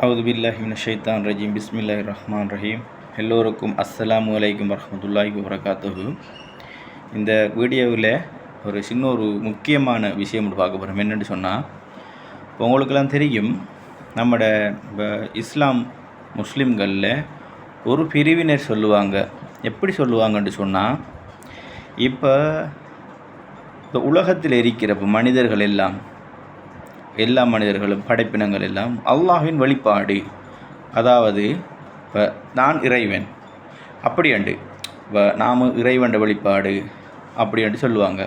அவுது பில்லாஹிமின் ஷைத்தான் ரஜீம் பிஸ்மில்லாஹி ரஹ்மான் ரஹீம் எல்லோருக்கும் அஸ்லாம் வலைக்கும் வரமத்துல்லாஹி வபரகாத்துஹு இந்த வீடியோவில் ஒரு சின்ன ஒரு முக்கியமான விஷயம் பார்க்க போகிறோம் என்னென்னு சொன்னால் இப்போ உங்களுக்கெல்லாம் தெரியும் நம்மட இஸ்லாம் முஸ்லீம்களில் ஒரு பிரிவினர் சொல்லுவாங்க. எப்படி சொல்லுவாங்கன்னு சொன்னால் இப்போ இந்த உலகத்தில் இருக்கிற இப்போ மனிதர்கள் எல்லாம் எல்லா மனிதர்களும் படைப்பினங்கள் எல்லாம் அல்லாஹின் வழிபாடு அதாவது இப்போ நான் இறைவன். அப்படியண்டு இப்போ நாம் இறைவன் வழிபாடு அப்படின்ட்டு சொல்லுவாங்க.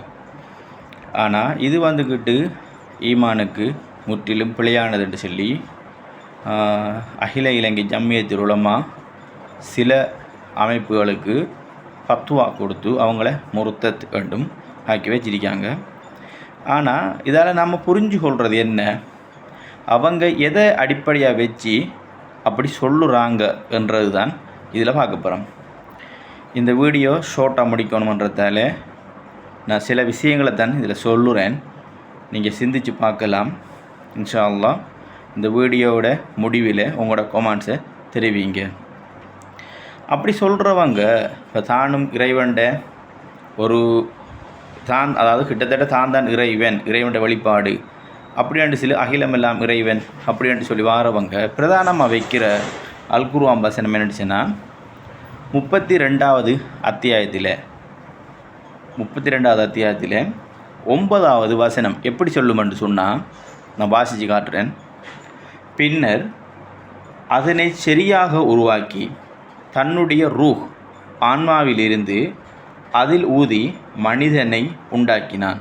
ஆனால் இது வந்துக்கிட்டு ஈமானுக்கு முற்றிலும் பிழையானதுன்னு சொல்லி அகில இலங்கை ஜம்மியத்தில் உலமா சில அமைப்புகளுக்கு ஃபத்வா கொடுத்து அவங்கள முருத்தத் வேண்டும் ஆக்கி வச்சிருக்காங்க. ஆனால் இதால் நம்ம புரிஞ்சு கொள்வது என்ன? அவங்க எதை அடிப்படையாக வச்சு அப்படி சொல்லுறாங்க என்றது தான் இதில் பார்க்க போகிறோம் இந்த வீடியோ ஷார்ட்டாக முடிக்கணுமன்றதால நான் சில விஷயங்களை தான் இதில் சொல்லுறேன். நீங்கள் சிந்திச்சு பார்க்கலாம். இன்ஷால்லாம் இந்த வீடியோவோட முடிவில் உங்களோட கொமெண்ட்ஸை தெரிவிங்க. அப்படி சொல்கிறவங்க இப்போ தானும் இறைவன்ட ஒரு தான் அதாவது கிட்டத்தட்ட தான் தான் இறைவன் இறைவன்ட வழிபாடு. அப்படின்ட்டு சில அகிலமெல்லாம் இறைவன் அப்படின்ட்டு சொல்லி வாரவங்க பிரதானமாக வைக்கிற அல்குருவாம் வசனம் என்னச்சுன்னா முப்பத்தி ரெண்டாவது அத்தியாயத்தில் முப்பத்தி ரெண்டாவது அத்தியாயத்தில் ஒன்பதாவது வசனம் எப்படி சொல்லுமென்று சொன்னால் நான் வாசித்து காட்டுறேன். பின்னர் அதனை சரியாக உருவாக்கி தன்னுடைய ரூஹ் ஆன்மாவிலிருந்து அதில் ஊதி மனிதனை உண்டாக்கினான்.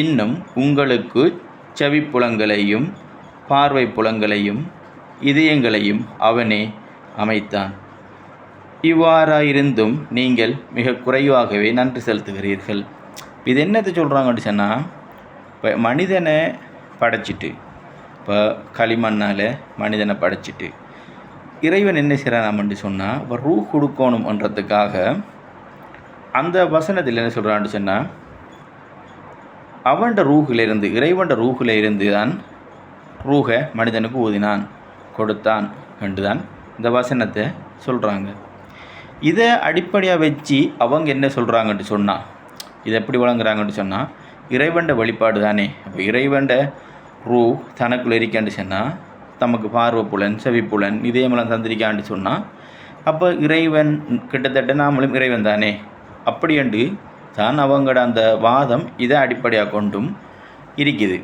இன்னும் உங்களுக்கு செவிப்புலங்களையும் பார்வை புலங்களையும் இதயங்களையும் அவனே அமைத்தான். இவ்வாறாயிருந்தும் நீங்கள் மிக குறைவாகவே நன்றி செலுத்துகிறீர்கள். இது என்னத்தை சொல்கிறாங்கன்னு சொன்னால் இப்போ மனிதனை படைச்சிட்டு இப்போ களிமண்ணால் மனிதனை படைச்சிட்டு இறைவன் என்ன செய்கிறான்னு சொன்னால் இப்போ ரூ கொடுக்கணுன்றதுக்காக அந்த வசனத்தில் என்ன சொல்கிறான்னு சொன்னால் அவன்ட ரூஹிலிருந்து இறைவன்ட ரூகில் இருந்து தான் ரூஹை மனிதனுக்கு ஊதினான் கொடுத்தான் என்று தான் இந்த வசனத்தை சொல்கிறாங்க இதை அடிப்படையாக வச்சு அவங்க என்ன சொல்கிறாங்கன்ட்டு சொன்னால் இதை எப்படி வழங்குறாங்கன்ட்டு சொன்னால் இறைவண்ட வழிபாடு தானே அப்போ இறைவண்ட ரூ தனக்குள்ளே இருக்கான்னு சொன்னால் தமக்கு பார்வை புலன் செவிப்புலன் இதயமெல்லாம் தந்திரிக்கான்னு சொன்னால் அப்போ இறைவன் கிட்டத்தட்ட நாமளும் இறைவன் தானே அப்படியண்டு தான் அவங்களோட அந்த வாதம் இதை அடிப்படையாக கொண்டும் இருக்குது.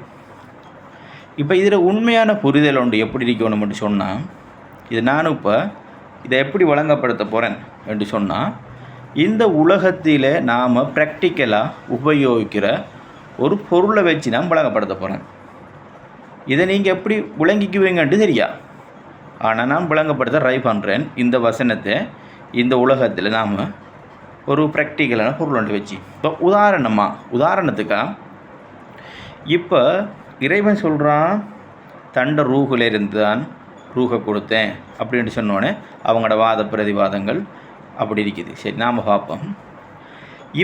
இப்போ இதில் உண்மையான புரிதல் ஒன்று எப்படி இருக்கணும் என்று சொன்னால் இது நானும் இப்போ இதை எப்படி வழங்கப்படுத்த போகிறேன் என்று சொன்னால் இந்த உலகத்தில் நாம் ப்ராக்டிக்கலாக உபயோகிக்கிற ஒரு பொருளை வச்சு நான் வழங்கப்படுத்த போகிறேன் இதை நீங்கள் எப்படி விளங்கிக்குவீங்கன்ட்டு தெரியா? ஆனால் நான் விளங்கப்படுத்த ட்ரை பண்ணுறேன் இந்த வசனத்தை இந்த உலகத்தில் நாம் ஒரு ப்ராக்டிக்கலான பொருள் ஒன்று வச்சு. இப்போ உதாரணமாக உதாரணத்துக்கா இப்போ இறைவன் சொல்கிறான் தண்ட ரூஹில் இருந்து தான் ரூகை கொடுத்தேன் அப்படின்னு சொன்னோடனே அவங்களோட வாத பிரதிவாதங்கள் அப்படி இருக்குது. சரி நாம் பார்ப்போம்.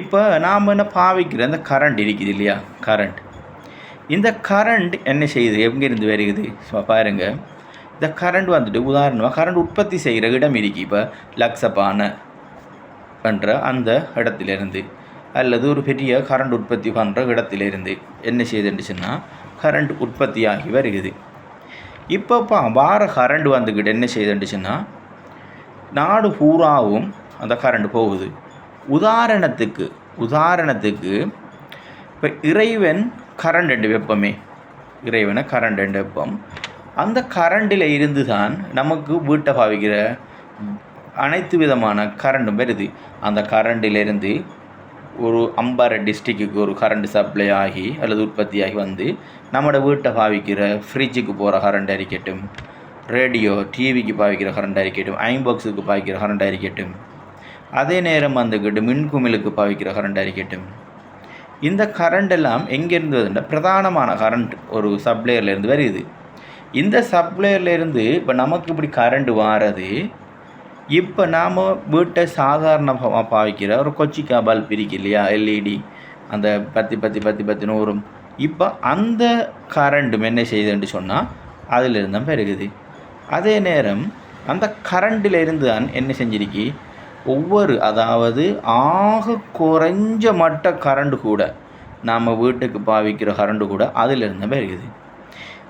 இப்போ நாம் என்ன பாவிக்கிற அந்த கரண்ட் இருக்குது இல்லையா? கரண்ட் இந்த கரண்ட் என்ன செய்யுது? எங்கேருந்து வருகுது? ஸோ இந்த கரண்ட் வந்துட்டு உதாரணமாக கரண்ட் உற்பத்தி செய்கிற இடம் இருக்குது இப்போ லக்ஸப்பான பண்ணுற அந்த இடத்திலிருந்து அல்லது ஒரு பெரிய கரண்ட் உற்பத்தி பண்ணுற இடத்திலிருந்து என்ன செய்யுதுன்னுச்சுன்னா கரண்ட் உற்பத்தியாகி வருகுது இப்போ பா வார கரண்ட் வந்துக்கிட்டு என்ன செய்யுதுன்னுச்சுன்னா நாடு பூராவும் அந்த கரண்ட் போகுது. உதாரணத்துக்கு உதாரணத்துக்கு இப்போ இறைவன் கரண்ட் வெப்பமே. இறைவனை கரண்ட் வெப்பம். அந்த கரண்டில் இருந்து தான் நமக்கு வீட்டை பாவிக்கிற அனைத்து விதமான கரண்டும் வருது அந்த கரண்டிலிருந்து ஒரு அம்பாறை டிஸ்ட்ரிக்ட்டுக்கு ஒரு கரண்ட் சப்ளை ஆகி அல்லது உற்பத்தி ஆகி வந்து நம்மளோட வீட்டை பாவிக்கிற ஃப்ரிட்ஜுக்கு போகிற கரண்ட் இருக்கட்டும் ரேடியோ டிவிக்கு பாவிக்கிற கரண்ட் இருக்கட்டும் ஐம்பாக்ஸுக்கு பாவிக்கிற கரண்ட் இருக்கட்டும் அதே நேரம் வந்துக்கிட்டு மின்குமிழுக்கு பாவிக்கிற கரண்ட் இருக்கட்டும். இந்த கரண்ட் எல்லாம் எங்கேருந்து வருதுன்னா பிரதானமான கரண்ட் ஒரு சப்ளையர்லேருந்து வருது. இந்த சப்ளையர்லேருந்து இப்போ நமக்கு இப்படி கரண்ட் வாரது இப்போ நாம் வீட்டை சாதாரணமாக பாவிக்கிற ஒரு கொச்சிக்கா பல்ப் இருக்கு இல்லையா? எல்இடி அந்த பத்தி பத்தி பத்தி பத்தின்னு வரும் இப்போ அந்த கரண்ட்டும் என்ன செய்யுதுன்னு சொன்னால் அதிலிருந்து தான் பெருகுது. அதே நேரம் அந்த கரண்டில் இருந்து தான் என்ன செஞ்சிருக்கி? ஒவ்வொரு அதாவது ஆக குறைஞ்ச மட்ட கரண்டு கூட நாம் வீட்டுக்கு பாவிக்கிற கரண்டு கூட அதிலிருந்து வருகுது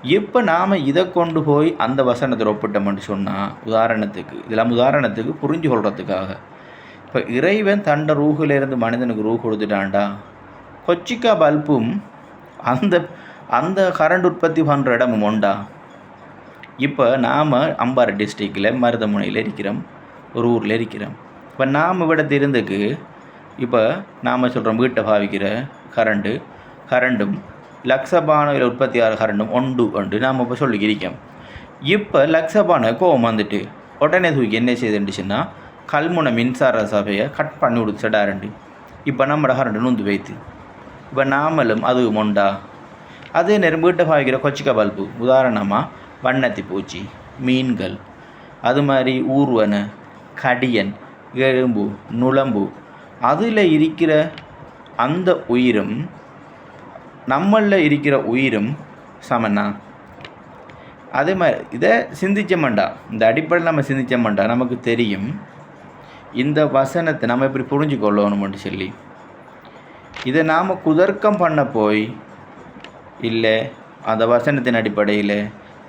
இப்போ நாம் இதை கொண்டு போய் அந்த வசனத்தில் ஒப்பிட்டோம்னு சொன்னால் உதாரணத்துக்கு இதெல்லாம் உதாரணத்துக்கு புரிஞ்சு கொள்கிறதுக்காக இப்போ இறைவன் தண்ட ரூஹிலிருந்து மனிதனுக்கு ரூ கொடுத்துட்டான்டா கொச்சிக்கா பல்பும் அந்த அந்த கரண்ட் உற்பத்தி பண்ணுற இடமும் உண்டா? இப்போ நாம் அம்பாறை டிஸ்ட்ரிக்டில் மருதமுனையில் இருக்கிறோம் ஒரு ஊரில் இருக்கிறோம். இப்போ நாம் விடத்து இப்போ நாம் சொல்கிறோம் வீட்டை பாவிக்கிற கரண்டு கரண்டும் லக்ஸபானையில் உற்பத்தி ஆகிற கரண்டும் உண்டு நாம் இப்போ சொல்லிக்கிறோம் இப்போ லக்ஸபான கோவம் வந்துட்டு உடனே தூக்கி என்ன செய்துண்டுச்சுன்னா கல்முனை மின்சார சபையை கட் பண்ணி கொடுத்துடாரண்டு இப்போ நம்மளோட கரண்டு நுந்து வைத்து இப்போ நாமளும் அதுவும் உண்டா? அதே நேரம் வீட்டை பாவிக்கிற கொச்சிக்க பல்பு உதாரணமாக வண்ணத்தி பூச்சி மீன்கள் அது மாதிரி ஊர்வன கடியன் எறும்பு நுழம்பு அதில் இருக்கிற அந்த உயிரும் நம்மளில் இருக்கிற உயிரும் சமன்னா அதே மாதிரி இதை சிந்திச்சோம்டா. இந்த அடிப்படையில் நம்ம சிந்திச்சோம்டா. நமக்கு தெரியும். இந்த வசனத்தை நம்ம இப்படி புரிஞ்சுக்கொள்ளணும்னு சொல்லி. இதை நாம் குதர்க்கம் பண்ண போய் இல்லை அந்த வசனத்தின் அடிப்படையில்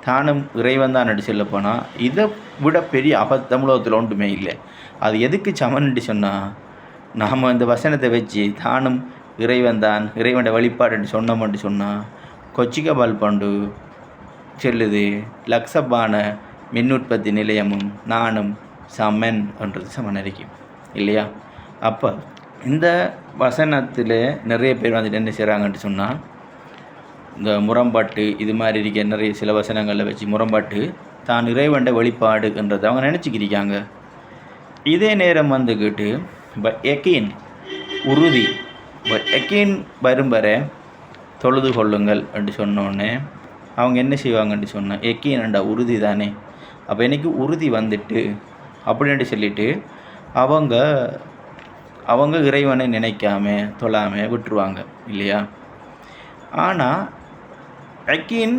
தானும் இறைவன் தான் நடி சொல்ல போனால் இதை விட பெரிய அபத்தமிலகத்தில் ஒன்றுமே இல்லை. அது எதுக்கு சமன்ட்டு சொன்னால் நாம் இந்த வசனத்தை வச்சு தானும் இறைவன் தான் இறைவனோட வழிபாடுன்னு சொன்னோம்னு சொன்னால் கொச்சிக்க பல்பண்டு செல்லுது லக்ஸப்பான மின் உற்பத்தி நிலையமும் நானும் சமன் என்றது சமனரிக்கும் இல்லையா? அப்போ இந்த வசனத்தில் நிறைய பேர் வந்துட்டு என்ன செய்கிறாங்கன்ட்டு சொன்னால் இந்த முரம்பாட்டு இது மாதிரி இருக்க நிறைய சில வசனங்களில் வச்சு முரம்பாட்டு தான் இறைவண்ட வெளிப்பாடுன்றதை அவங்க நினச்சிக்கிறிக்காங்க இதே நேரம் வந்துக்கிட்டு இப்போ எக்கீன் உறுதி எக்கீன் வரும் வர தொழுது கொள்ளுங்கள் என்று சொன்னோடனே அவங்க என்ன செய்வாங்கன்னு சொன்னேன் எக்கீன்டா உறுதி தானே. அப்போ இன்றைக்கி உறுதி வந்துட்டு அப்படின்ட்டு சொல்லிட்டு அவங்க அவங்க இறைவனை நினைக்காம தொழாமல் விட்டுருவாங்க இல்லையா? ஆனால் அக்கீன்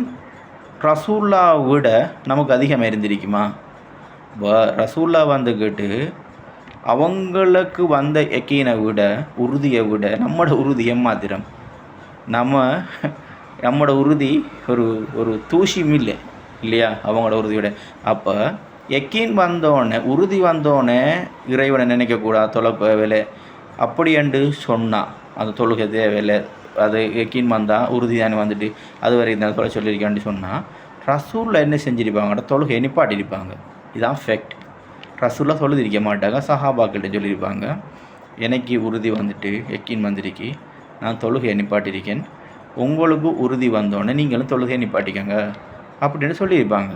ரசூல்லா விட நமக்கு அதிகமாக இருந்திருக்குமா? இப்போ ரசூல்லா வந்துக்கிட்டு அவங்களுக்கு வந்த எக்கீனை விட உறுதியை விட நம்மளோட உறுதி எம்மாத்திரம் நம்ம நம்மளோட உறுதி ஒரு ஒரு தூசி இல்லை இல்லையா? அவங்களோட உறுதியோட. அப்போ எக்கீன் வந்தோடனே உறுதி வந்தோடனே இறைவனை நினைக்கக்கூடாது தொலை வேலை அப்படி என்று சொன்னான் அந்த தொழுகை தேவையில்லை. அது எக்கீன் வந்தால் உறுதி தானே வந்துட்டு அது வரைக்கும் தான் தொலை சொல்லியிருக்கான்னு சொன்னால் ரசூலில் என்ன செஞ்சுருப்பாங்க தொழுகை நிப்பாட்டியிருப்பாங்க. இதான் ஃபேக்ட் ரசூலாக சொல்லியிருக்க மாட்டாங்க. சஹாபாக்கிட்ட சொல்லியிருப்பாங்க எனக்கு உறுதி வந்துட்டு எக்கின் வந்திருக்கி. நான் தொழுகை நிப்பாட்டியிருக்கேன். உங்களுக்கு உறுதி வந்தோடனே நீங்களும் தொழுகை நிப்பாட்டிக்கங்க. அப்படின்னு சொல்லியிருப்பாங்க.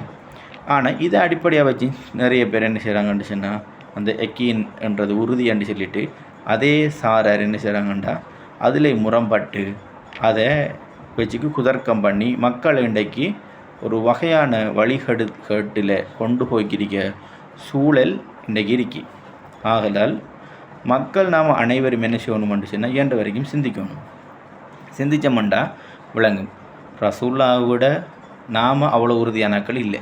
ஆனால் இதை அடிப்படையாக வச்சு நிறைய பேர் என்ன செய்கிறாங்கன்னு சொன்னால் அந்த எக்கீன் என்றது உறுதி சொல்லிவிட்டு சொல்லிட்டு அதே சாரார் என்ன செய்கிறாங்கண்டா அதில் முரம்பட்டு அதை வச்சுக்கு குதர்க்கம் பண்ணி மக்கள் இன்றைக்கு ஒரு வகையான வழிகடு கேட்டில் கொண்டு போய்க்கிறிக்க சூழல் இன்றைக்கு இருக்கு ஆகலால் மக்கள் நாம் அனைவரும் என்ன செய்யணும்னு சொன்னால் இயன்ற வரைக்கும் சிந்திக்கணும். சிந்திச்சோம்டா விளங்கும். ரசூல்லாவை விட நாம் அவ்வளோ உறுதியானாக்கள் இல்லை.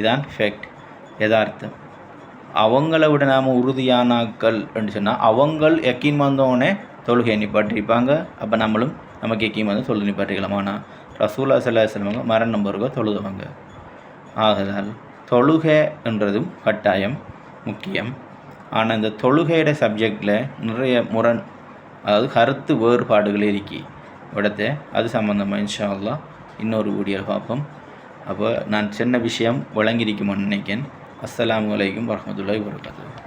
இதான் ஃபேக்ட் யதார்த்தம். அவங்கள விட நாம் உறுதியானாக்கள் சொன்னால் அவங்கள் எக்கின் வந்தோடனே தொழுகை நிப்பாட்டிருப்பாங்க அப்போ நம்மளும் நமக்கு எக்கியும் வந்து தொழுகை நிப்பாட்டிக்கலாம் ஆனால் ரசூல்லா சல்லா செல்வங்க மரண நம்பருக்கோ தொழுதுவாங்க. ஆகதால் தொழுக என்றதும் கட்டாயம் முக்கியம். ஆனால் இந்த தொழுகையோட சப்ஜெக்டில் நிறைய முரண் அதாவது கருத்து வேறுபாடுகள் இருக்கி. இடத்த அது சம்மந்தமாக இன்ஷா அல்லாஹ் இன்னொரு வீடியோ பார்ப்போம். அப்போ நான் சின்ன விஷயம் விளங்கியிருக்குமான்னு நினைக்கிறேன். அஸ்லாம் வலைக்கும் வரமத்துல்லாஹி வரகாத்து